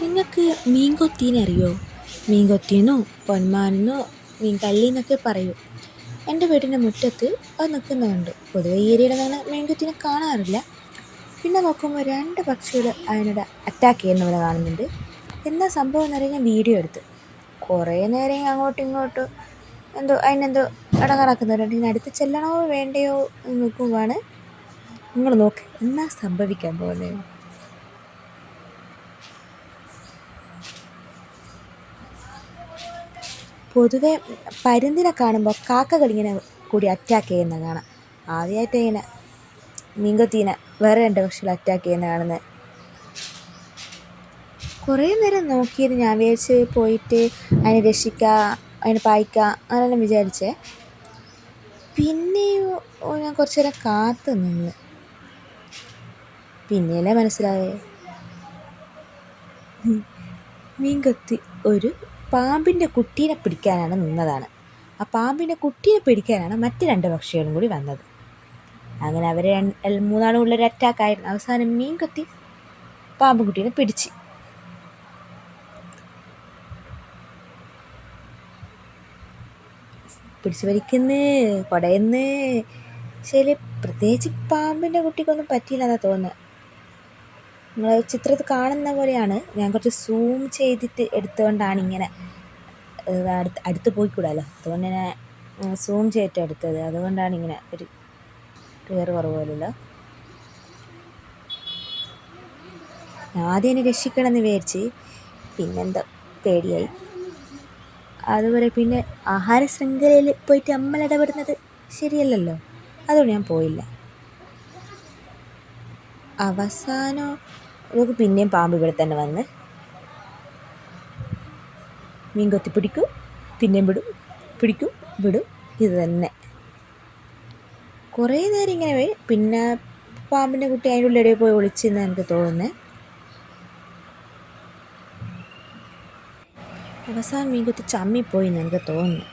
നിങ്ങൾക്ക് മീൻ കൊത്തീനെ അറിയോ മീൻ കൊത്തിയെന്നോ പൊന്മാനെന്നോ മീൻ കള്ളീന്നൊക്കെ പറയൂ. എന്റെ വീടിന്റെ മുറ്റത്ത് അത് നിൽക്കുന്നുണ്ട് പൊതുവെ ഈ ഏരിയയിൽ അങ്ങനെ മീൻ കൊത്തീനെ കാണാറില്ല. പിന്നെ നോക്കുമ്പോൾ രണ്ട് പക്ഷികൾ അതിനോട് അറ്റാക്ക് ചെയ്യുന്നവരെ കാണുന്നുണ്ട്. എന്താ സംഭവം എന്നറിയാൻ ഞാൻ വീഡിയോ എടുത്ത്. കുറേ നേരം അങ്ങോട്ടും ഇങ്ങോട്ടും എന്തോ അതിനെന്തോ ഇടങ്ങാറാക്കുന്നവരുണ്ട് ഇനി അടുത്ത് ചെല്ലണോ വേണ്ടയോ എന്ന് നോക്കുമ്പോഴാണ്. നിങ്ങൾ നോക്ക് എന്നാ സംഭവിക്കാൻ പോകുന്നത്? പൊതുവെ പരുന്തിനെ കാണുമ്പോൾ കാക്കകളിങ്ങനെ കൂടി അറ്റാക്ക് ചെയ്യുന്ന കാണാം. ആദ്യമായിട്ട് ഇങ്ങനെ മീൻകൊത്തീനെ വേറെ രണ്ട് പക്ഷികൾ അറ്റാക്ക് ചെയ്യുന്ന കാണുന്നത് കുറേ നേരം നോക്കിയത് ഞാൻ വിചാരിച്ച് പോയിട്ട് അതിനെ രക്ഷിക്കുക അതിനെ പായിക്കുക അങ്ങനെല്ലാം വിചാരിച്ചേ. പിന്നെയോ ഞാൻ കുറച്ച് നേരം കാത്തു നിന്ന്. പിന്നെയല്ലേ മനസ്സിലായേ? മീൻകൊത്തി ഒരു പാമ്പിന്റെ കുട്ടീനെ പിടിക്കാനാണ് നിന്നതാണ്. ആ പാമ്പിന്റെ കുട്ടീനെ പിടിക്കാനാണ് മറ്റ് രണ്ട് പക്ഷികളും കൂടി വന്നത്. അങ്ങനെ അവർ മൂന്നാളും ഉള്ളൊരു അറ്റാക്കായിരുന്നു അവസാനം മീൻ കൊത്തി പാമ്പ് കുട്ടീനെ പിടിച്ച്. പിടിച്ച് വലിക്കുന്നേ കുടയുന്നേ. ശരി പ്രത്യേകിച്ച് പാമ്പിന്റെ കുട്ടിക്കൊന്നും പറ്റിയില്ല എന്നാണ് തോന്നുന്നത് നിങ്ങൾ ചിത്രത്തിൽ കാണുന്ന പോലെയാണ്. ഞാൻ കുറച്ച് സൂം ചെയ്തിട്ട് എടുത്തുകൊണ്ടാണ് ഇങ്ങനെ അടുത്ത് അടുത്ത് പോയിക്കൂടാലോ? അതുകൊണ്ട് ഞാൻ സൂം ചെയ്തിട്ട് എടുത്തത്. അതുകൊണ്ടാണ് ഇങ്ങനെ ഒരു ക്ലിയർ കുറവ് പോലുള്ള ആദ്യം എന്നെ രക്ഷിക്കണമെന്ന് വിചാരിച്ച് പിന്നെന്താ പേടിയായി. അതുപോലെ പിന്നെ ആഹാര ശൃംഖലയിൽ പോയിട്ട് നമ്മൾ ഇടപെടുന്നത് ശരിയല്ലല്ലോ? അതുകൊണ്ട് ഞാൻ പോയില്ല. അവസാനം നമുക്ക് പിന്നെയും പാമ്പ് ഇവിടെ തന്നെ വന്ന് മീൻ കൊത്തി പിടിക്കും പിന്നെയും വിടും പിടിക്കും വിടും. ഇത് തന്നെ. കുറേ നേരം ഇങ്ങനെ വഴി. പിന്നെ പാമ്പിന്റെ കുട്ടി അതിന്റെ ഉള്ളിൽ പോയി ഒളിച്ചെന്ന് എനിക്ക് തോന്നുന്നത് അവസാനം മീൻ കുത്തി ചമ്മിപ്പോയി എന്ന് എനിക്ക് തോന്നുന്നു.